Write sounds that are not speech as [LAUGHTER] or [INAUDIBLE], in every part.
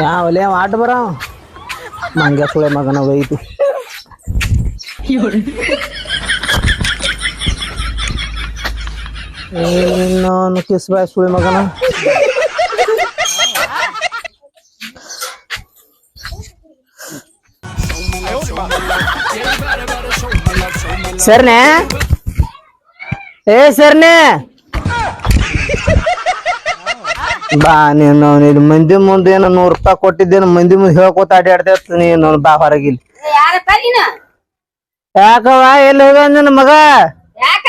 ಯಾ ಒಲೆ ಆಟ ಬರ? ಮಂಗ್ಯ ಸುಳೆ ಮಗನ ಒಯ್ತು ನಾನು ಕಿಸ್ ಬಾಯ್ ಸುಳೆ ಮಗನ. ಸರ್ನೆ? ಏ ಸರ್ನೆ? ಬಾ ನೀನು ಇದು ಮಂದಿ ಮುಂದೆ ಏನೋ ನೂರು ರೂಪಾಯಿ ಕೊಟ್ಟಿದ್ದೇನು ಮಂದಿ ಮುಂದೆ ಹೇಳ್ಕೊತ ಅಡ್ಯಾಡ್ತೇತ್ ನೀನು ಬಾ ಹೊರಗಿಲ್. ಯಾಕವ ಎಲ್ಲಿ ಹೋಗ ನನ್ನ ಮಗ? ಯಾಕ?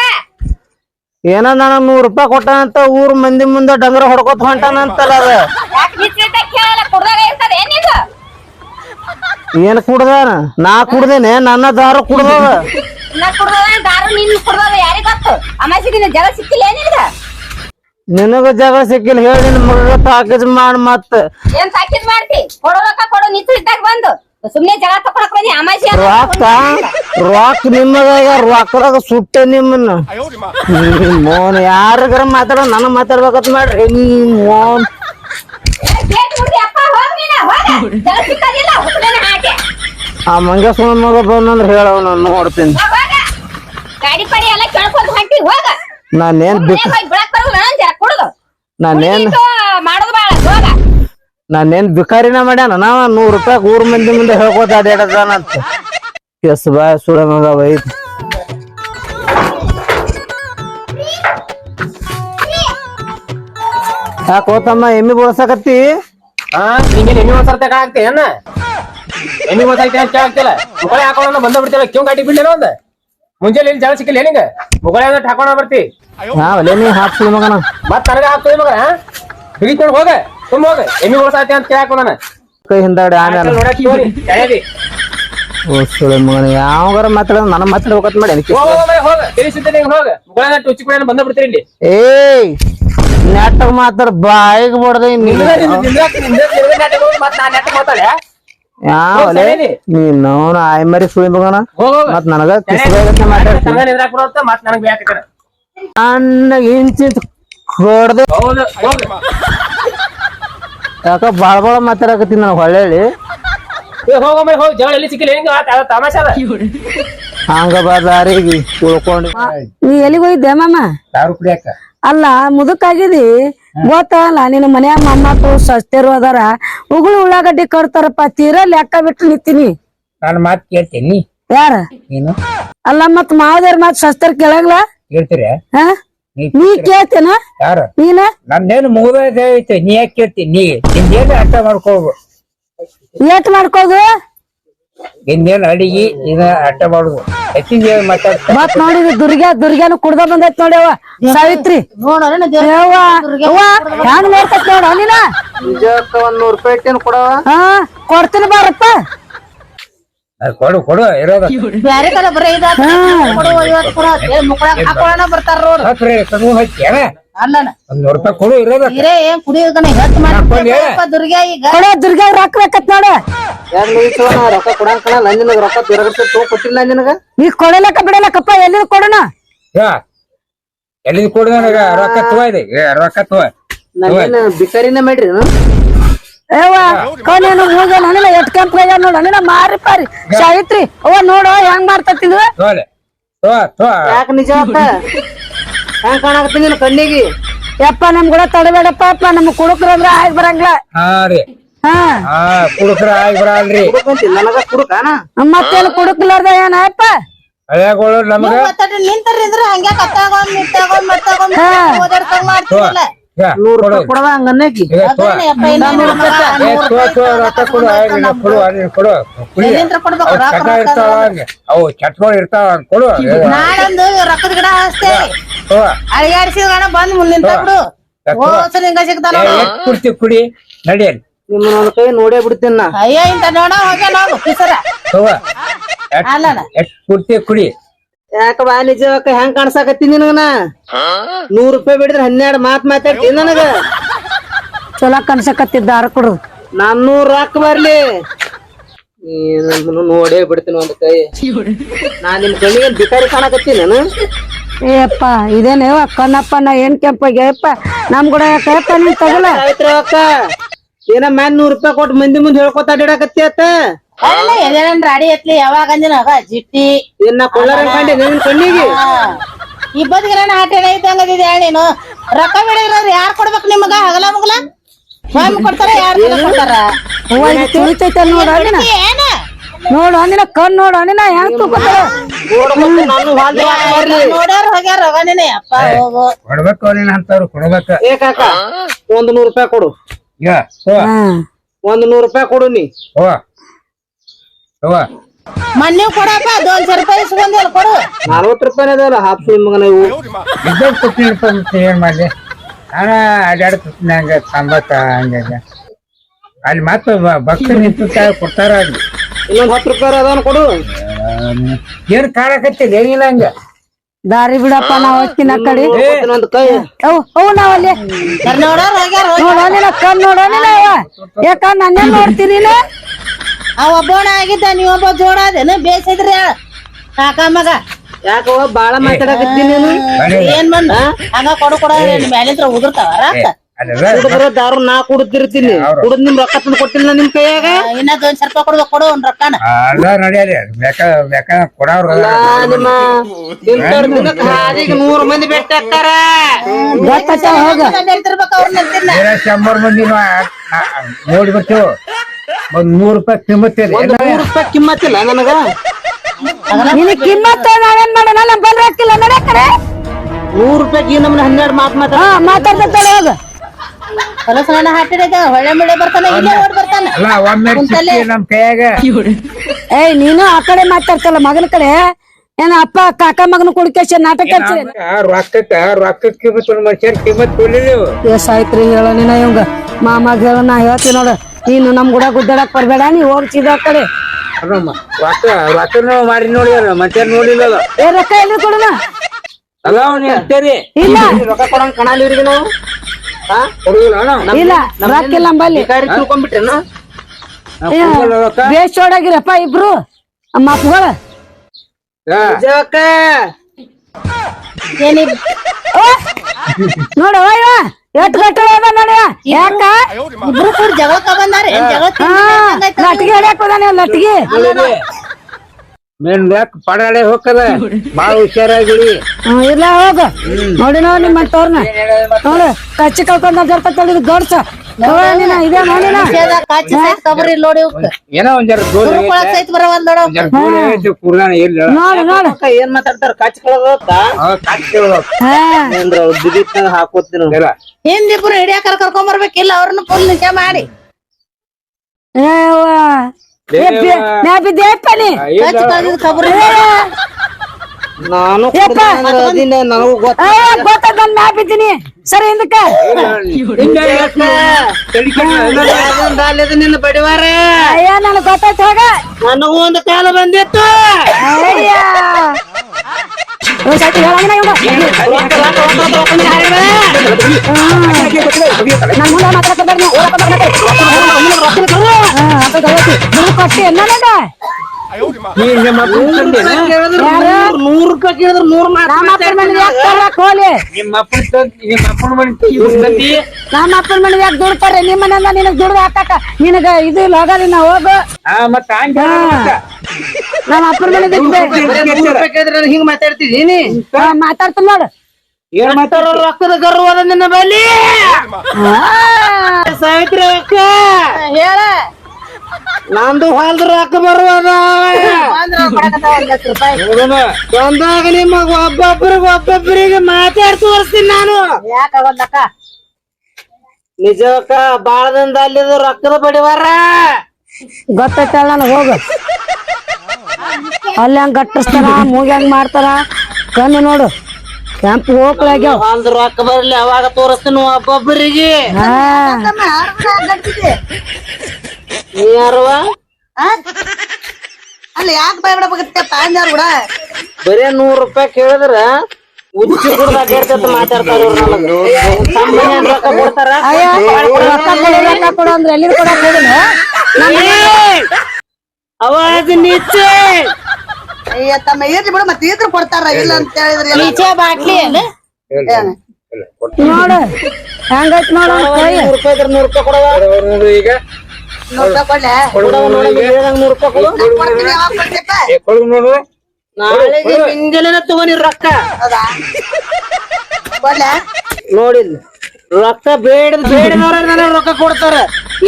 ಏನೋ ನಾನು ನೂರು ರೂಪಾಯಿ ಕೊಟ್ಟಂತ ಊರು ಮಂದಿ ಮುಂದೆ ಡಂಗರ ಹೊಡ್ಕೊತ ಹೊಂಟಾನಂತಲ್ಲ ಅದ. ಯಾಕ ನಿಶ್ಚಿತ ಕೇಳಲ್ಲ ಕುಡ್ದಾಗ ಇರ್ತದ ಏನಿದು ಏನ್ ಕುಡ್ದ ನಾ ಕುಡ್ದೇನೆ ನನ್ನ ದಾರ ಕುಡ್ದದ. ಇನ್ನ ಕುಡ್ದದ ದಾರು ನಿನ್ ಕುಡ್ದದ ಯಾರಿಗ ಗೊತ್ತು? ಅಮಾಸಿ ನಿನ್ನ ಜಲ ಸಿಕ್ಕಿಲ್ಲ ಏನಿಲ್ಲ ನಿನಗ ಜಾಗ ಸಿಕ್ಕಿಲ್ಲ ಹೇಳಿ ನಿನ್ ಮಗ ಪ್ಯಾಕೇಜ್ ಮಾಡ್ ಮತ್ತೆ ಏನ್ ಸಾಕಿದ್ ಮಾಡ್ತಿ? ಕೊಡೋ ರೊಕ್ಕ ಕೊಡು ನಿಂತು ಇದ್ದಾಗ ಬಂದು. ಸುಮ್ನೆ ಜಗ ತಕೊಳಕ್ ಬಂದಿ ಅಮಾಸಿ ರೊಕ್ಕ? ರೊಕ್ಕ ನಿಮ್ಮದಾಗ ರೊಕ್ಕದಾಗ ಸುಟ್ಟೆ ನಿಮ್ಮನ್ನ. ಮೋನ್ ಯಾರಿಗಾರ ಮಾತಾಡೋ ನನ್ನ ಮಾತಾಡ್ಬೇಕಂತ ಮಾಡ್ರಿ. ಮೋನ್. ಆ ಮಂಗ ಸುಮ್ಮನೆ ಮಗ ಬಂದಂದ್ರ ಹೇಳವ್ ನಾನು ನೋಡ್ತೀನಿ. ಗಾಡಿ ಪಡಿ ಎಲ್ಲ ಕೇಳ್ಕೊಂತ ಹೊಂಟಿ ಹೋಗ. ನಾನೇನ್ ಬಿಕ್ ಬಿಡಕ್ ಬರಲ್ಲ ನಾನು ಜರ ಕುಡ್ದು. ನಾನೇನ್ ಮಾಡೋದು ಬಾಳ ಹೋಗ. ನಾನೇನ್ ಬಿಕಾರಿನ ಮಾಡ್ಯಾನ? ನಾವ ನೂರ್ ರೂಪಾಯಿ ಊರ್ ಮಂದಿ ಮುಂದೆ ಹೇಳ್ಕೋತ ಅಡ್ಯಾಡದಾನಂತ ಎಸ್ ಬಾ ಸುಳ ಮಗ ವೈದ್ ಯಾಕ ಹೋತಮ್ಮ ಎಮ್ಮಿ ಬಳಸಕತ್ತಿ? ಹಾ ನಿಂಗೆ ಎಣ್ಣೆ ಒಂದ್ಸರ್ತಿ ಆಗ್ತಿ ಏನ? ಎಮ್ಮಿ ಅಂತ ಕೇಳಾಗ್ತಿಲ್ಲ ಮುಗಳ ಹಾಕೋಣ ಬಂದ ಬಿಡ್ತಿಲ್ಲ ಕ್ಯೂ ಗಾಡಿ ಬಿಡ್ಲಿಲ್ಲ ಒಂದ್? ಮುಂಜಾನೆ ಇಲ್ಲಿ ಜಾಗ ಸಿಕ್ಕಿಲ್ಲ ನಿಂಗ ಮುಗಳ ಹಾಕೋಣ ಬರ್ತಿ ಹಾ ಒಲೆ ನೀ ಹಾಕ್ ಸುಳ ಮಗನ ಮತ್ ನನಗ ಹಾಕ್ತೀವಿ ಮಗ ಹಿಡಿಕೊಂಡು ಹೋಗ ತುಂಬ ಹೋಗ ಎಮ್ಮಿ ಉಳಿಸಾತಿ ಅಂತ ಕೇಳಾಕ ನಾನು ಕೈ ಹಿಂದಾಡಿ ಆಮೇಲೆ ಓ ಸುಳ ಮಗನ ಯಾವಾಗಾರ ಮಾತಾಡ ನನ್ನ ಮಾತಾಡ್ಬೇಕಂತ ಮಾಡಿ ಅದಕ್ಕೆ ಹೋಗ ಹೋಗ ತಿಳಿಸಿದ್ದೆ ನಿಂಗೆ ಹೋಗ ಮುಗಳ ಟುಚ್ಚಿ ಕೂಡ ಬಂದ ಬಿಡ್ತೀರಿ ಇಲ್ಲಿ ಏಯ್ ನೆಟ್ಟಗ್ ಮಾತಾಡ ಬಾಯಿಗೆ ಬಡ್ದೆ ನಾಟಕ ನಾನ್ ನಾಟಕ ಮಾತಾಡ ಯಾವಲೆ ನೀನ್ ಅವನ ಆಯ್ ಮರಿ ಸುಳಿ ಮಗನ ಮತ್ ನನಗ ಮಾತಾಡ್ತೀನಿ ಬರೋತ್ತ ಮತ್ ನನಗ್ ಇಂಚಿಂಚ್ ಹೊಡ್ದೆ. ಯಾಕ ಬಾಳ ಬಾಳ ಮಾತಾಡಕತ್ತೀನಿ ನಾನು ಹೊಳ್ಳಿ. ಹೋಗಿ ಬಾದಾರಿಗೆ ಉಳ್ಕೊಂಡು ನೀ ಎಲ್ಲಿಗೆ ಹೋಗಿದ್ದೆ ಮಾಮ? ಅಲ್ಲ ಮುದುಕಾಗಿದಿ ಗೊತ್ತಲ್ಲ ನಿನ್ನ ಮನ್ಯಾಗ ಮೊಮ್ಮಕ್ಳು ಸಸ್ತೆರು ಅದಾರ. ಉಗುಳು ಉಳ್ಳಾಗಡ್ಡಿ ಕಟ್ತಾರಪ್ಪ ತೀರಾ ಲೆಕ್ಕ ಬಿಟ್ಟು ನಿಂತೀನಿ. ನಾನು ಮಾತು ಕೇಳ್ತೀನಿ. ಯಾರ? ನೀನು? ಅಲ್ಲ ಮತ್ ಮಾವದೇರ್ ಮಾತ್ ಸಸ್ತರ್ ಕೇಳಂಗ್ಲ ಕೇಳ್ತೀರ? ಹಾ? ನೀ ಕೇಳ್ತೇನ? ಯಾರ? ನೀನ? ನಂದೇನು ಮುಗಿದೈತೆ ನೀ ಯಾಕೆ ಕೇಳ್ತೀನಿ ನೀ ನಿಂದೇನು ಅರ್ಥ ಮಾಡ್ಕೋಬು. ಏಟ್ ಮಾಡ್ಕೋದು? ನಿಂದೇನು ಅಡಿಗೆ ಇದ ಅರ್ಥ ಮಾಡುದು. ಮತ್ ನೋಡಿ ದುರ್ಗಾ ದುರ್ಗ್ಯಾ ದುರ್ಗ್ಯಾನು ಕುಡ್ದ ಬಂದೈತ್ ನೋಡಿ ಅವ್ವ. ಸಾವಿತ್ರಿ. ಹ್ಯಾಂಗ್ ನೋಡ್ತೈತ್ ನೋಡ ನೀನ? ನಿಜಕ್ಕ ಒಂದ್ ನೂರ್ ರೂಪಾಯಿ ಇಟ್ಟೇನ್ ಕೊಡವ ಹಾ ಕೊಡ್ತೀನಿ ಬಾರಪ್ಪ. ಕೊಡು ಕೊಡು ಇರೋದ. ಬ್ಯಾರೆ ಕಡೆ ಬರೀ ಇದ ಕೊಡು ಇವತ್ತು ಕೊಡು ಮುಕ್ಕಳಾಗ ಹಾಕೊಳ್ಳೋಣ ಬರ್ತಾರ ನೋಡು. ಹಾಕ್ರಿ ಕಣ್ಣು ಒಂದ್ ನೂರು ರೂಪಾಯಿ ಕೊಡು ಇರೋದ ಹಿರೇ ಏನ್ ಕುಡಿಯೋದನ್ನ ಹೆಚ್ಚು ಹಾಕೊಳ್ಳಿ. ಮಾಡಿ ದುರ್ಗಾ ಈಗ. ಕೊಡ ದುರ್ಗ್ಯಾಗ ರೊಕ್ಕ ಬೇಕತ್ ನೋಡ. ರೊಕ್ಕ ತಿರಗತ್ತೆ ತೋ ಕೊಟ್ಟಿಲ್ಲ ನಿನಗ? ನೀ ಕೊಡಲಕ್ಕ ಬಿಡಲಕ್ಕಪ್ಪ ಎಲ್ಲಿ ಕೊಡೋಣ? ಎಲ್ಲಿ ಕೊಡು ನನಗ? ರೊಕ್ಕ ತಗೋ ಇದೆ. ಏ, ರೊಕ್ಕ ತಗೋ ನಾನೇನ್ ಬಿಕಾರಿನ ಮಾಡ್ರಿ ಕೊನೇನು ಎಟ್ ಕೆಂಪ್ ಕೈಯ ನೋಡ. ಮಾರಿ ಪಾರಿ. ಸಾವಿತ್ರಿ ಅವ್ವ ನೋಡು ಹೆಂಗ್ ಮಾಡ್ತತಿದ್ ತಗೋಲೆ ತೋ ಯಾಕ ನಿಜ ಹೆಂಗ್ ಕಾಣಕತ್ತಿ ನಿನ್ ಕಣ್ಣಿಗೆ? ಯಪ್ಪ ನಮ್ ಕೂಡ ತಡಬೇಡಪ್ಪ ಅಪ್ಪ ನಮ್ ಕುಡುಕ್ರಂದ್ರ ಆಗಿ ಬರಂಗಿಲ್ಲ. ಹಾ ರೀ. ಹಾ. ಹಾ ಕುಡುಕ್ರ ಆಗಿ ಬರಲ್ರಿ. ಕುಡುಕಂತಿ ನನಗ ಕುಡುಕಾನ ಮತ್ತೇನು ಕುಡುಕ್ಲಾರ್ದ ಏನಪ್ಪ ಹಳೆಗಳು ನಮಗ ಹಂಗೆ ಕತ್ತಾಗೊಂಡ್ ನಿಂತಾಗೊಂಡ್ ಮತ್ತಾಗೊಂಡ್ ಓದಾಡ್ಕೊಂಡ್ ಮಾಡ್ತಿರಲ್ಲ ನೂರ್. ರೂಪಾಯಿ. ಅವು ಚಟ್ಗಳು ಇರ್ತಾವ ಕೊಡು. ನಾಳೊಂದು ರೊಕ್ಕದ ಗಿಡ ಹಚ್ತೇವೆ ತಗೋ. ಅಳಿಗಾಡ್ಸಿದ ಬಂದ್ ಮುಂದ್ ನಿಂತ ಬಿಡು. ಹಿಂಗ ಸಿಗ್ತಾನ ಕುಡ್ತಿ ಕುಡಿ ನಡಿಯಲ್ಲಿ ನಿಮ್ಮನ್ನ ಒಂದ್ ಕೈ ನೋಡೇ ಬಿಡ್ತೀನಿ ನಾ. ಅಯ್ಯ ಇಂತ ನೋಡ ಹೋಗ್ಯ ನೋಡು ಕಿಸರ ತಗೋ ಅಲ್ಲನ ಕುಡ್ತಿ ಕುಡಿ. ಯಾಕ ಬಾ ನಿಜವಕ್ಕ ಹೆಂಗ್ ಕಾಣ್ಸಾಕತ್ತಿ ನಿನಗನ ನೂರ್ ರೂಪಾಯಿ ಬಿಡಿದ್ರೆ ಹನ್ನೆರಡು ಮಾತ್ ಮಾತಾಡ್ತೀನಿ ನನಗ. ಚಲೋ ಕನ್ಸಕತ್ತಿದ್ದ ಅರ ಕೊಡು. ನಾನ್ನೂರ್ ರೊಕ್ಕ ಬರ್ಲಿ. ನೀನು ನೋಡೇ ಬಿಡ್ತೀನಿ ಒಂದ್ ಕೈ. ನಾ ನಿಮ್ ಕಣ್ಣಿಗೆ ಬಿಕಾರಿ ಕಾಣಕತ್ತೀನಿ ನಾನು? ಏಪ್ಪ ಇದೇನೇವ ಕಣ್ಣಪ್ಪ ನಾ ಏನ್ ಕೆಂಪಾಗ್ಯಪ್ಪ ನಮ್ ಕೂಡ ಯಾಕಪ್ಪ ನೀನ್ ತಗಲ? ಅಕ್ಕ ಏನ ಮ್ಯಾನ್ ನೂರ್ ರೂಪಾಯಿ ಕೊಟ್ಟು ಮಂದಿ ಮುಂದೆ ಹೇಳ್ಕೊತ ಅಡ್ಡಾಡಕತ್ತಿ ಅತ್ತ? ಅಲ್ಲ ರಾಡಿ ಎತ್ಲಿ ಯಾವಾಗ ಅಂದಿನ? ಜಿಟ್ಟಿ. ಏನ್ ನಾ ಕೊಳ್ಳಾರ ಕಂಡಿ ನಿನ್ ಕಣ್ಣಿಗೆ? ಈ ಆಟೇನ ಇದ್ದಂಗದಿದೆ ಹೇಳಿ ನೀನು? ರೊಕ್ಕ ಬಿಡಿರೋರು ಯಾರ್ ಕೊಡ್ಬೇಕು ನಿಮಗ? ಹಗಲ ಮುಗಲ? ಸ್ವಾಮಿ ಕೊಡ್ತಾರ ಯಾರ್ ಕೊಡ್ತಾರ? ಏನ? ನೋಡು ಅಣ್ಣಿನ ಕಣ್ ನೋಡು ಅಣ್ಣಿನ ಹೆಂಗ್ ನೋಡ್ಯಾರ ಹೋಗ್ಯಾರ ಹೋಗನೇನೆ ಅಪ್ಪ ಹೋಗು. ಕೊಡ್ಬೇಕು ನೀನ್ ಅಂತಾರು ಕೊಡ್ಬೇಕ. ಏ ಕಾಕ ಒಂದ್ ನೂರ್ ರೂಪಾಯಿ ಕೊಡು. ತಗೋ. ಹಾ. ಒಂದ್ ನೂರ್ ರೂಪಾಯಿ ಕೊಡು ನೀ. ತಗೋ. ಮನ್ನಿ ಕೊಡಪ್ಪ ದೋನ್ಸೆ ರೂಪಾಯಿ ಇಸ್ಕೊಂದಿಲ್ಲ ಕೊಡು. ನಲ್ವತ್ ರೂಪಾಯಿ ಅದಲ್ಲ ಹಾಫ್ ಸುಳಿ ಮಗನ ಇವು. ಇದ್ದಾಗ ಕೊಟ್ಟಿರ್ತ ಏನ್ ಮಾಡ್ಲಿ? ನಾನು ಅಡ್ಯಾಡ್ತೀನಿ ಹಂಗ ತಂಬತ್ತ ಹಂಗ ಅಲ್ಲಿ ಮತ್ತೆ ಭಕ್ತರು ನಿಂತು ಕೊಡ್ತಾರ ಅಲ್ಲಿ. ಇನ್ನೊಂದ್ ಹತ್ತು ರೂಪಾಯಿ ಅದಾನ ಕೊಡು. ಏನ್ ಕಾಡಕತ್ತಿಲ್ಲ ಏನಿಲ್ಲ ಹಂಗ. ದಾರಿ ಬಿಡಪ್ಪ ನಾವ್ ಹೋಗ್ತೀನಿ ಆ ಕಡೆ ಒಂದ್ ಕೈ. ಅವು ಅವು ನಾವಲ್ಲಿ ನೋಡ್ಯಾರ ಹೋಗ್ಯಾರ ಹೋಗ್ಯಾರ. ನೋಡು ಅಣ್ಣಿನ ಕಣ್ ನೋಡು ಅಣ್ಣಿನ ಅವ್ವ ಯಾಕ ನನ್ನೇ ನೋಡ್ತೀರಿ ಆ ಒಬ್ಬವನ ಆಗಿದ್ದ ನೀವೊಬ್ಬ ಜೋಡಾದೇನು ಬೇಸಿದ್ರಿ ಕಾಕ ಮಗ. ಯಾಕವ ಬಾಳ ಮಾತಾಡಕತ್ತೀನಿ ನೀನು? ಏನ್ ಬಂದ? ಹಂಗ ಕೊಡು ಕೊಡ ಮ್ಯಾಲಿದ್ರ ಉದುರ್ತಾವ ದಾರು ನಾ ಕುಡಿದ್ ನಿಮ್ ರೊಕ್ಕ ತಂದು ಕೊಟ್ಟಿಲ್ಲ ನಿಮ್ ಕೈಯಾಗ. ಇನ್ನ ದೋನ್ಸೆ ರೂಪಾಯಿ ಕೊಡ್ಬೇಕು ಕೊಡು ಒಂದ್ ರೊಕ್ಕನ. ಅಲ್ಲ ನಡಿಯರಿ ಬೇಕ ಬೇಕ ಕೊಡವ್ರ ಆ, ನಿಮ್ಮ ಹಾದಿಗೆ ನೂರ್ ಮಂದಿ ಬೆಟ್ಟ ಹಾಕ್ತಾರ ಗೊತ್ತಾತ ಹೋಗ. ಶಂಬರ್ ಮಂದಿ ನೋಡಿ ಬರ್ತೀವಿ. ಒಂದ್ ನೂರ್ ರೂಪಾಯಿ ಕಿಮ್ಮತ್ ಇದೆ. ಒಂದ್ ನೂರ್ ರೂಪಾಯಿ ಕಿಮ್ಮತ್ತಿಲ್ಲ ನನಗ? ನಿನಗ್ ಕಿಮ್ಮತ್ತ ನಾವೇನ್ ಮಾಡೋಣ ನಮ್ ಬಲ್ ಹಾಕಿಲ್ಲ ನಡೆ ಕಡೆ ನೂರ್ ರೂಪಾಯಿ ನಮ್ನ ಹನ್ನೆರಡು ಮಾತ್ ಮಾತಾಡ ಹಾ ಮಾತಾಡ್ತಾಳೆ ಕಲಸನ ಹಾಟಿಡಿದ ಹೊಳೆ ಮಳೆ ಬರ್ತಾನ? ಇಲ್ಲೇ ಓಡ್ ಬರ್ತಾನ? ಅಲ್ಲ ಒಮ್ಮೆ ಸಿಕ್ಕಿ ನಮ್ ಕೈಯಾಗ. ಏಯ್ ನೀನು ಆ ಕಡೆ ಮಾತಾಡ್ತಲ್ಲ ಮಗನ ಕಡೆ? ಏನ ಅಪ್ಪ ಕಾಕ ಮಗನ ಕುಡ್ಕೇಶ ನಾಟಕ ಹಚ್ಚಿರಿ ರೊಕ್ಕಕ್ಕ ರೊಕ್ಕಕ್ಕೆ ಕಿಮ್ಮತ್ ಮನುಷ್ಯನ್ ಕಿಮ್ಮತ್ ಕೊಡ್ಲಿಲ್ಲ ಎಸ್ ಆಯ್ತ್ರಿ ಹೇಳ ನೀನ ಇವಂಗ. ಮಾಮಾಗ ಹೇಳ ನಾ ಹೇಳ್ತೀನಿ ನೋಡು. ನೀನು ನಮ್ ಗುಡ ಗುದ್ದಾಡಕ್ ಬರ್ಬೇಡ ನೀ ಹೋಗ್ ಆ ಕಡೆ. ಅದಮ್ಮ ರೊಕ್ಕ ರೊಕ್ಕನ ಮಾಡಿ ನೋಡಿ ಮನುಷ್ಯನ್ ನೋಡಿಲ್ಲ ಅದು. ಏ ರೊಕ್ಕ ಎಲ್ಲಿ ಕೊಡೋಣ? ಅಲ್ಲ ಅವ್ನ ಇಲ್ಲ. ರೊಕ್ಕ ಕೊಡಂಗ್ ಕಾಣಲ್ಲ ಇವ್ರಿಗೆ ನಾವು? ಇಲ್ಲ ರೊಕ್ಕ ಇಲ್ಲ ನಂಬಲ್ಲಿ ಭಿಕಾರಿ ತಿಳ್ಕೊಂಡ್ಬಿಟ್ರೇನ ನಾವ್ ಕೊಡುದಿಲ್ಲ ರೊಕ್ಕ ಬೇಸ್ ಚೋಡಾಗಿರಪ್ಪ ಇಬ್ರು. ನಮ್ಮ ಅಪ್ಪಗಳ. ನೋಡು ಅಯ್ಯ ಎಟ್ ಗಟ್ಟಳ ಅದ ನೋಡಿ ಯಾಕ? ಇಬ್ರು ಬಂದಾರ. ಲಟ್ಗೆ ಹೊಡ್ಯಾಕ್ ಹೋದಾನೆ ಲಟ್ಗೆ. ಮೇನ್ ಬ್ಯಾಕ್ ಪಡಾಡೆ ಹೋಗ್ತದ. ಬಾಳ ಹುಷಾರಾಗಿರಿ. ಹ್ಮ್, ಇಲ್ಲ ಹೋಗ. ನೋಡಿ ನೋಡಿ ನಿಮ್ಮ ತೋರ್ನ. ನೋಡು ಕಚ್ಚಿ ಕಳ್ಕೊಂಡ ತಳಿದ್ ಗಡ್ಸ ಕಬರಿ ನೋಡಿ. ಏನೋ ಒಂದ್ ಜರ ಏನ್ ಮಾತಾಡ್ತಾರ? ಹಾಕೋತೀನಿ ಇಲ್ಲ ಹಿಂದಿಬ್ರು ಹಿಡಿಯಾಕರ ಕರ್ಕೊಂಡ್ ಬರ್ಬೇಕಿಲ್ಲ ಅವ್ರನ್ನ ಫುಲ್ ನಿಜ ಮಾಡಿ? ನಾನು ಯಪ್ಪ. ಅದಿನ ನನಗೂ ಗೊತ್ತ ಗೊತ್ತದ ನನ್ ಮ್ಯಾ ಬಿದ್ದೀನಿ ಸರಿ ಹಿಂದಕ್ಕ ನಿನ್ನ ಬಡಿವಾರ ಅಯ್ಯ ನನಗ್ ಗೊತ್ತಾಯ್ತು ಹೋಗ ನನಗೂ ಒಂದು ಕಾಲ ಬಂದಿತ್ತು ಅಯ್ಯ. ನನ್ ಮುಂದೆ ಕೊಟ್ಟಿ ನನಗ? ನಮ್ಮ ಅಪ್ಪನ ಮನೆ ಯಾಕೆ ದುಡ್ತಾರೆ ನಿನಗ್ ಹಾಕಾಕ ನಿನಗ ಇದು ನಾ ಹೋಗು. ನಮ್ಮ ಅಪ್ಪನ ಮನೆ ಹಿಂಗ್ ಮಾತಾಡ್ತಿದ್ದೀನಿ ಮಾತಾಡ್ತೀನಿ ನೋಡು. ಏನ್ ಮಾತಾಡ ರೊಕ್ಕದ ಗರ್ವ ಅದ ನಿನ್ನ ಬಲ್ಲಿ. ಸಾವಿತ್ರಿ ಅಕ್ಕ. ಹೇಳ. ನಂದು ಹೊಲ್ದ ರೊಕ್ಕ ಬರುವಾಗ ಬಂದಾಗ ನಿಮಗ ಒಬ್ಬೊಬ್ಬರಿಗೆ ಒಬ್ಬೊಬ್ಬರಿಗೆ ಮಾತಾಡ್ ತೋರಿಸ್ತೀನಿ ನಾನು ಯಾಕಾಗಲ್ಲಕ್ಕ ನಿಜಕ್ಕ ಬಾಳದಿಂದ ಅಲ್ಲಿ ರೊಕ್ಕದ ಬಡಿವಾರ ಗೊತ್ತೈತಲ್ಲ ನನಗೆ ಹೋಗು ಅಲ್ಲಿ ಹಂಗ ಗಟ್ಟಿಸ್ತಾರ ಮೂಗಿ ಹಂಗ್ ಮಾಡ್ತಾರ ಕಣ್ಣು ನೋಡು ಕೆಂಪು ಹೋಗ್ಲಾಗ್ಯಾವ ಹೊಲ್ದ ರೊಕ್ಕ ಬರ್ಲಿ ಅವಾಗ ತೋರಿಸ್ತೀನಿ ಒಬ್ಬೊಬ್ಬರಿಗೆ ಹಾ ನೀ ಯಾರವ ಅಲ್ಲಿ ಯಾಕೆ ಭಯ ಬಿಡಬೇಕತ್ತೆ ತಾಂಜಾರ್ ಕೂಡ. ಬರೇ ನೂರ್ ರೂಪಾಯಿ ಕೇಳಿದ್ರ ಉಚ್ಚಿ ಮಾತಾಡ್ತಾರೆ ಅಡ್ಡಾಡ್ತೈತ ಮಾತಾಡ್ತಾರ ಇವ್ರು ನನಗ ತಮ್ಮ ಮನ್ಯಾಗ ರೊಕ್ಕ ಕೊಡ್ತಾರ? ಅಯ್ಯ ರೊಕ್ಕ ಕೊಡು ಅಂದ್ರೆ ಎಲ್ಲಿ ಕೊಡಕ್ ಹೋಗಿಲ್ಲ ಅವಾಜ್ ನೀಚೆ ಅಯ್ಯ ತಮ್ಮ ಇರ್ಲಿ ಬಿಡು ಮತ್ತೆ ಇದ್ರ ಕೊಡ್ತಾರ ಇಲ್ಲ ಅಂತ ಹೇಳಿದ್ರಿ ಈಚೆ ಬಾಟ್ಲಿ ನೋಡು ಹೆಂಗೈತ್ ನೂರ್ ರೂಪಾಯಿ ಇದ್ರ ನೂರ್ ರೂಪಾಯಿ ಕೊಡವ ಈಗ. ನಾಳೆಗೆ ರೊಕ್ಕ. ನೋಡಿಲ್. ರೊಕ್ಕ ಬೇಡ ಬೇಡದವ್ರ ನನಗ ರೊಕ್ಕ ಕೊಡ್ತಾರ.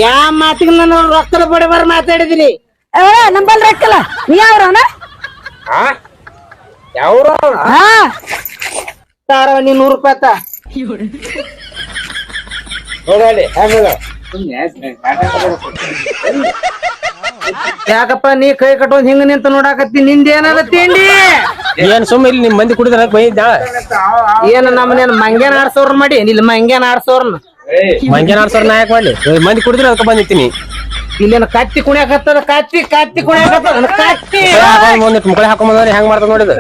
ಯಾ ಮಾತಿಗೆ ನಾನು ರೊಕ್ಕದ ಬರ ಮಾತಾಡಿದಿನಿ. ಏ ನಂಬಲ್ ರೊಕ್ಕಲ್ಲ ನೀ ಯಾವ್ರವನ? ಯಾವ್ರ ನೀ ನೂರು ರೂಪಾಯಿ ನೋಡಲಿ ಹೆಂಗದ ಯಾಕಪ್ಪ ನೀ ಕೈ ಕಟ್ಟೋದ್ ಹಿಂಗ ನಿಂತ ನೋಡಾಕತ್ತಿ? ನಿಂದ ಏನಾದ ತಿಂಡಿ? ಏನ್ ಸುಮ್ಮ ಇಲ್ಲಿ ನಿಮ್ ಮಂದಿ ಕುಡಿದ್ರ ಬೈದ ಏನ ನಮ್ಮನೇನ್ ಮಂಗ್ಯಾನ ಆಡ್ಸೋರ್ ಮಾಡಿ? ಇಲ್ಲಿ ಮಂಗ್ಯಾನ ಆಡ್ಸೋರ್ನ. ಮಂಗ್ಯಾನ ಆಡ್ಸೋರ್ ನಾಯಕ್ ಮಾಡಿ ಮಂದಿ ಕುಡಿದ್ರ ಅದಕ್ಕೆ ಬಂದಿತ್ತೀನಿ ಇಲ್ಲೇನ ಕತ್ತಿ ಕುಣ್ಯಾಕತ್ತದ? ಕತ್ತಿ ಕತ್ತಿ ಕುಣ್ಯಾಕತ್ತದ? ಕತ್ತಿ. ಹಾಕೊಂಡ್ ಮುಕ್ಕಳೆ ಹಾಕೊಂಬಂದ್ರೆ ಹೆಂಗ್ ಮಾಡ್ತಾರ ನೋಡಿದ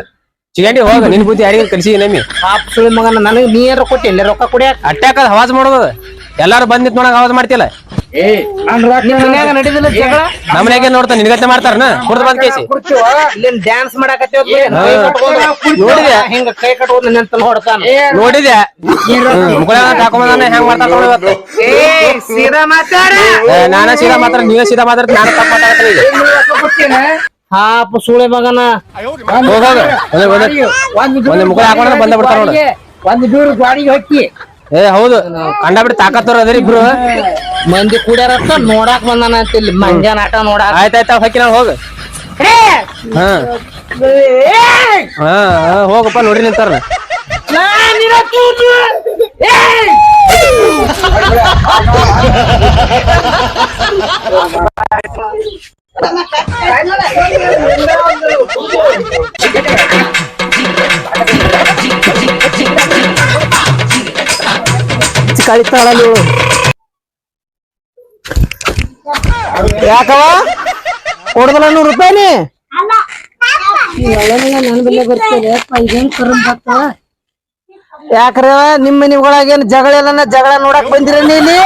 ಚಿಗಂಡಿ ಹೋಗ. ನಿನ್ ಬುದ್ಧಿ ಯಾರಿಗ ಕಲಿಸಿ ನಮ್ಮಿ? ಪಾಪ ಸುಳಿ ಮಗನ ನನಗ್ ನೀ ಏನಾರ ಕೊಟ್ಟಿ? ಎಲ್ಲ ರೊಕ್ಕ ಕುಡಿಯಾಕ? ಅಟ್ಯಾಕ ಹವಾಜ್ ಮಾಡೋದು ಎಲ್ಲಾರು ಬಂದ್ ನಿಂತ್ ನೋಡಂಗ ಹವಾಜ್ ಮಾಡ್ತಿಲ್ಲ ನಮ್ಮನೆಗೆ ನಡಿದಿಲ್ಲ ಜಗಳ? ನಮ್ಮ ಮನ್ಯಾಗ ನೋಡ್ತಾನ ನಿನ್ಗತ್ತೆ ಮಾಡ್ತಾರನ? ಕುಡ್ದು ಬಂದ್ ಕೇಸಿ. ಇಲ್ಲೇನ್ ಡ್ಯಾನ್ಸ್ ನೋಡಿದೆ. ಹಿಂಗ ಕೈ ಕಟ್ಕೊಂಡು ನಿಂತ ನೋಡ್ತಾನ. ನೋಡಿದೆ. ಹಾಕೊಂಬಂದಾನೆ ಹೆಂಗ್ ಮಾಡ್ತಾರ ನೋಡಿ ಇವತ್ತು. ಏ ಸೀದಾ ಮಾತಾಡ. ಏ, ನಾನ ಸೀದಾ ಮಾತಾಡ ನೀವೇ ಸೀದಾ ಮಾತ್ರ ನಾನು ತಪ್ಪ ಮಾತಾಡ್ತೀನಿ ಹಾಪ ಸುಳೆ ಮಗನ. ಒಂದ್ ಮುಕ್ಕಳೆ ಹಾಕೊಂಡ್ರೆ ಬಂದ ಬಿಡ್ತಾರ ನೋಡು. ಒಂದ್ ದೂರ ಗಾಡಿಗೆ ಹೊಕ್ಕಿ. ಏ ಹೌದು. ಕಂಡ ಬಿಟ್ಟು ತಾಕತ್ತವ್ರ ಅದ್ರಿ ಇಬ್ರು. ಮಂದಿ ಕೂಡ್ಯಾರತ್ತ ನೋಡಾಕ್ ಬಂದಾನ ಅಂತ ಇಲ್ಲಿ ಮಂಜಾನ ಆಟ ನೋಡಾಕ. ಆಯ್ತಾಯ್ತ ಹಾಕಿ ನಾನು ಹೋಗ. ಹಾ. ಹಾ ಹಾ, ಹೋಗಪ್ಪ ನೋಡಿ ನಿಂತಾರ [LAUGHS] [LAUGHS] ಕಳಿತಾಳಲ್ಲಿ ಯಾಕವ ಕೊಡದಲ್ಲ ನೂರು ರೂಪಾಯಿ ಯಾಕ್ರ ನಿಮ್ ಮನಿಗೊಳಗೇನ್ ಜಗಳ ಎಲ್ಲ ಜಗಳ ನೋಡಕ್ ಬಂದಿರ ಇಲ್ಲಿ?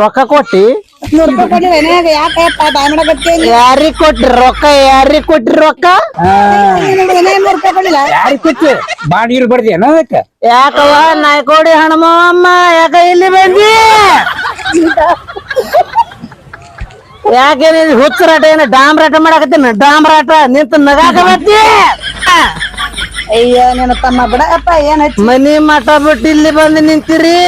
ರೊಕ್ಕ ಕೊಟ್ಟು? ನೂರ್ ರೂಪಾಯಿ ಕೊಟ್ಟು ಎನ್ಯಾಗ ಯಾಕಪ್ಪ ಬಾಯ್ ಮಾಡಕತ್ತಿ ಯಾರಿಗ್ ಕೊಟ್ರಿ ರೊಕ್ಕ ಯಾರಿಗ್ ಕೊಟ್ರಿ ರೊಕ್ಕ? ನೂರ್ ರೂಪಾಯಿ ಯಾರಿಗ್ ಕೊಟ್ಟು ಅದಕ್ಕೆ? ನಾಯ್ಕೋಡಿ ಹಣಮಮ್ಮ ಯಾಕ ಇಲ್ಲಿ ಬಂದಿ? ಯಾಕೇನ ಹುಚ್ಚರಾಟ ಏನ ಡಾಮ್ರಾಟ ಮಾಡಕತ್ತೀನಿ? ಡಾಮ್ರಾಟ ನಿಂತ ನಗಾಕ ಬರ್ತಿ ಅಯ್ಯ ನಿನ್ನ ತಮ್ಮ ಬಿಡ ಅಪ್ಪ ಏನ್ ಮನಿ ಮಠ ಬಿಟ್ಟು ಇಲ್ಲಿ ಬಂದು ನಿಂತಿರಿ?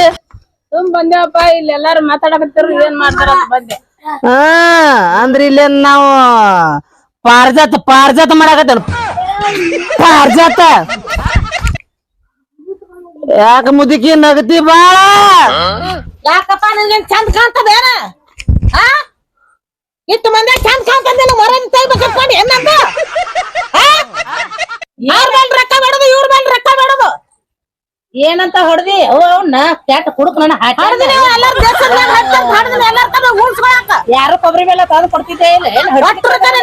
ಸುಮ್ ಬಂದೇವಪ್ಪ ಇಲ್ಲಿ ಎಲ್ಲಾರು ಮಾತಾಡಕತ್ತಿರು ಏನ್ ಮಾಡ್ತಾರ ಅಂತ ಬಂದೆ. ಹಾ ಅಂದ್ರ ಇಲ್ಲೇನ್ ನಾವು ಪಾರ್ಜಾತ ಪಾರ್ಜಾತ ಮಾಡಕತ್ತೇನ? ಪಾರ್ಜಾತ? ಯಾಕ ಮುದುಕಿ ನಗತಿ ಬಾಳ? ಯಾಕಪ್ಪ ನಿನ್ಗೆ ಚಂದ ಕಾಣ್ತದ ಏನ? ಆ ಇಷ್ಟು ಮಂದಿ ಚಂದ ಕಾಣ್ತದ ಮರನ್ ತೆಗ್ಬೇಕಂತ ಏನಂತ ಯಾರ ಮೇಲೆ ರೊಕ್ಕ ಬೇಡದು ಇವ್ರ ಮೇಲೆ ರೊಕ್ಕ ಬೇಡದು. ಏನಂತ ಹೊಡೆದಿ? ಅವ್ ಅವ್ನ ಕ್ಯಾಟ್ ಕುಡುಕ್ ನನ್ನ ಯಾರು ಕೊಬ್ಬರಿ ಮೇಲೆ ತಂದು ಕೊಡ್ತಿದ್ದೆ ಇಲ್ಲ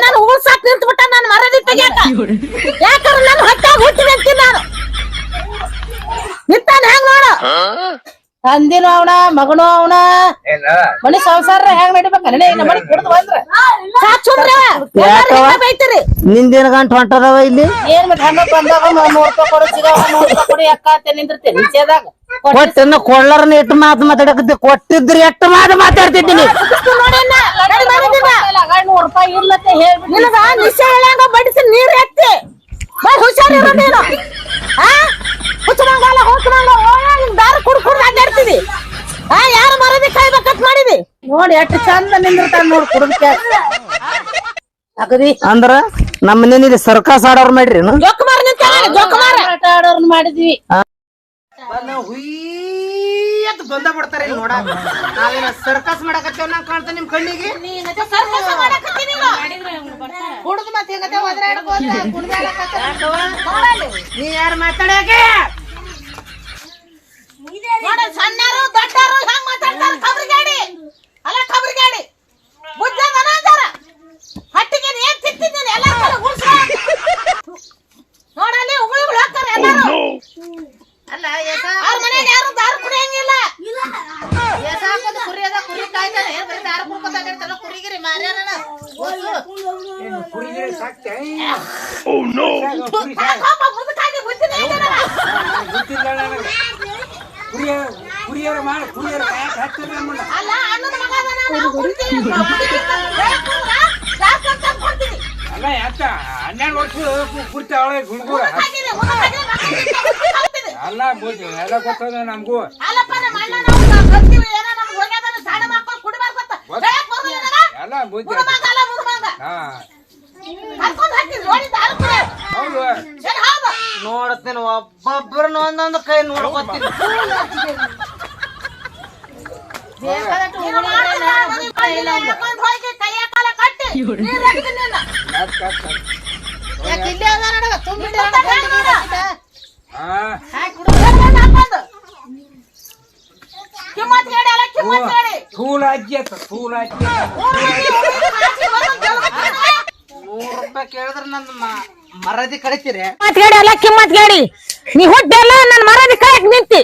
ನಾನು ಉಳ್ಸಾಕ್ ನಿಂತು ಬಿಟ್ಟ ನಾನು ಮರದಿ ತೆಗಿಯಕ. ಯಾಕಂದ್ರೆ ನಾನು ಹೊಟ್ಟಾಗ ಹುಟ್ಟಿದೆ ನಾನು. ನಿಂತಾನ ಹೆಂಗ್ ನೋಡು? ತಂದಿನೂ ಅವನ ಮಗನೂ ಅವನ. ಮನಿ ಸಂಸಾರ ಹೆಂಗ್ ನಡಿಬೇಕ? ನಡಿ ನಮ್ಮ ಮನಿ ಬಂದ್ರ. ಸಾಚುಂದ್ರ ಯಾಕವ್ವ? ಬೈತೀರಿ? ನಿಂದೇನ ಗಂಟು ಹೊಂಟದವ ಇಲ್ಲಿ? ಏನ್ ಬಂದಾಗ ನಿಂದಿರ್ತೀನಿ ಕೊಟ್ಟನ ಎಟ್ಟು ಮಾತು ಮಾತಾಡಕತ್ತಿ ಕೊಟ್ಟಿದ್ರಿ ಎಷ್ಟು ಮಾತು ಮಾತಾಡ್ತಿದ್ದೀನಿ. ನೂರು ರೂಪಾಯಿ ಇರ್ಲತ್ತೆ ಹೇಳ್ಬಿಟ್ಟು ನಿನಗ ನಿಶ್ಚಯ ಹೇಳಂಗ ಬಡಿಸಿ ನೀರ್ ಎತ್ತಿ. ಬೈ ಹುಷಾರಿರೋ ನೀನು. ಆ? ಹುಚ್ಚಮಂಗಲ ಹುಚ್ಚಮಂಗ ದಾರ ಕುಡ್ ಕುಡ್ ಅಡ್ಡಾಡ್ತೀವಿ ಹಾ ಯಾರು ಮರದಿ ಕಾಯ್ಬೇಕಂತ ಮಾಡಿದಿ? ನೋಡಿ ಎಷ್ಟು ಚಂದ ನಿಂದಿರ್ತಾನ ನೋಡ್ ಕುಡುದಕ್ಕೆ ಅಗದಿ. ಅಂದ್ರ ನಮ್ಮ ಮನೇಲಿ ಸರ್ಕಸ್ ಆಡೋರ್ ಮಾಡ್ರಿ ಜೊಕ್ಕ ಮಾರ ನಿಂತಾನ ಜೊಕ್ಕ ಮಾರ. ಆಟ ಆಡೋರ್ನ ಮಾಡಿದ್ವಿ ಬಂದ ಬಿಡ್ತಾರೆ ಇಲ್ಲಿ ನೋಡಾಕ. ನಾವೇನ ಸರ್ಕಸ್ ಮಾಡಕತ್ತೇವ ನಾ ಕಾಣ್ತ ನಿಮ್ ಕಣ್ಣಿಗೆ? ಕುಡ್ದು ಮತ್ತೆ ಹೆಂಗತೆ ಒದ್ರಾಡ್ಕೋತ ನೀ ಯಾರು ಮಾತಾಡಕ್ಕೆ ಸಣ್ಣರು, ದೊಡ್ಡರು ಹೆಂಗ್ ಮಾತಾಡ್ತಾರ? ಖಬರ್ ಗಾಡಿ ಅಲ್ಲ ಖಬರ್ ಗಾಡಿ ಬುದ್ಧ ಮನ ಅಂತಾರ. ಕುರ್ತಾಳೆ ಗುಣಗುರ ಅಲ್ಲ ಬುದ್ಧಿ ಎಲ್ಲ ಗೊತ್ತದ ನಮಗೂ? ಎಲ್ಲ ಬುದ್ಧಿ ಹಾ. ನೋಡತ್ತೇನೆ ಒಬ್ಬೊಬ್ಬರನ್ನ ಒಂದೊಂದು ಕೈ ನೋಡ್ಕೊತೀನಿ. ಕೈಯ ಕಟ್ಟಿ. ಕಿಮ್ಮತ್ ಹೇಳಿ ಅಲ್ಲ ಕಿಮ್ಮತ್ ಗಾಡಿ ಅಜ್ಜಿ ಅತ್ತ ರೂಪಾಯಿ ಕೇಳಿದ್ರೆ ನನ್ನ ಮರದಿ ಕಳಿತೀರಿ. ಮತ್ತೆ ಗಾಡಿ ಅಲ್ಲ ಕಿಮ್ಮತ್ ಗಾಡಿ ನೀ ಹುಟ್ಟೆಲ್ಲ ನನ್ನ ಮರದಿ ಕಳಕ್ ನಿಂತಿ.